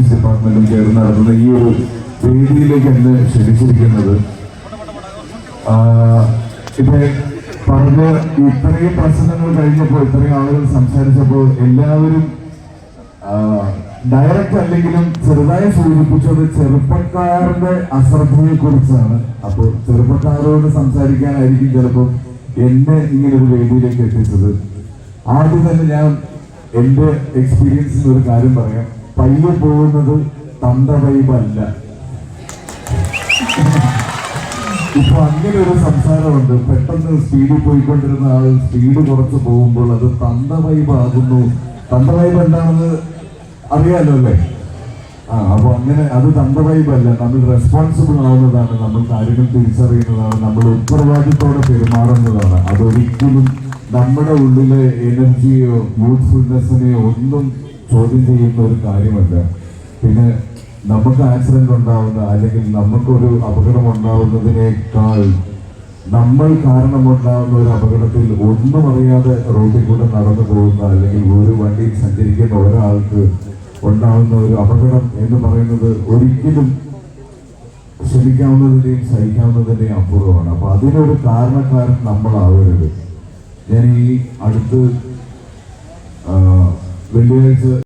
ഡിപ്പാർട്ട്മെന്റും ചേർന്ന് നടത്തുന്ന ഈ ഒരു വേദിയിലേക്ക് എന്നെ ക്ഷണിച്ചിരിക്കുന്നത്. ഇപ്പൊ പറഞ്ഞ ഇത്രയും പ്രസംഗങ്ങൾ കഴിഞ്ഞപ്പോൾ ഇത്രയും ആളുകൾ സംസാരിച്ചപ്പോൾ എല്ലാവരും ഡയറക്റ്റ് അല്ലെങ്കിലും ചെറുതായി സൂചിപ്പിച്ചത് ചെറുപ്പക്കാരുടെ അശ്രദ്ധയെ കുറിച്ചാണ് അപ്പോൾ ചെറുപ്പക്കാരോട് സംസാരിക്കാനായിരിക്കും ചിലപ്പോൾ എന്നെ ഇങ്ങനെ ഒരു വേദിയിലേക്ക് എത്തിച്ചത്. ആദ്യം തന്നെ ഞാൻ എന്റെ എക്സ്പീരിയൻസിൽ ഒരു കാര്യം പറയാം. പയ്യെ പോകുന്നത് തന്ത വൈബല്ല ഇപ്പൊ അങ്ങനെ ഒരു സംസാരമുണ്ട്. പെട്ടെന്ന് സ്പീഡിൽ പോയിക്കൊണ്ടിരുന്ന ആൾ സ്പീഡ് കുറച്ച് പോകുമ്പോൾ അത് തന്ത വൈബാകുന്നു തന്ത വൈബ് എന്താണെന്ന് അറിയാലോ അല്ലേ? ആ അപ്പൊ അങ്ങനെ അത് തന്ത വൈബല്ല നമ്മൾ റെസ്പോൺസിബിൾ ആവുന്നതാണ്. നമ്മൾ കാര്യങ്ങൾ തിരിച്ചറിയുന്നതാണ്. നമ്മൾ ഉത്തരവാദിത്തോടെ പെരുമാറുന്നതാണ്. അതൊരിക്കലും നമ്മുടെ ഉള്ളിലെ എനർജിയോ യൂത്ത്ഫുൾനെസ്സിനെയോ ഒന്നും ചോദ്യം ചെയ്യുന്ന ഒരു കാര്യമല്ല. പിന്നെ നമുക്ക് ആക്സിഡന്റ് ഉണ്ടാവുന്ന അല്ലെങ്കിൽ നമുക്കൊരു അപകടം ഉണ്ടാവുന്നതിനേക്കാൾ നമ്മൾ കാരണമുണ്ടാകുന്ന ഒരു അപകടത്തിൽ ഒന്നും അറിയാതെ റോഡിൽ കൂടെ നടന്നു പോകുന്ന അല്ലെങ്കിൽ ഒരു വണ്ടിയിൽ സഞ്ചരിക്കുന്ന ഒരാൾക്ക് ഉണ്ടാകുന്ന ഒരു അപകടം എന്ന് പറയുന്നത് ഒരിക്കലും ക്ഷമിക്കാവുന്നതിന്റെയും സഹിക്കാവുന്നതിന്റെയും അപൂർവമാണ്. അപ്പൊ അതിനൊരു കാരണക്കാരൻ നമ്മളാവരുത്. ഞാൻ ഈ അടുത്ത് വെള്ളിയാഴ്ച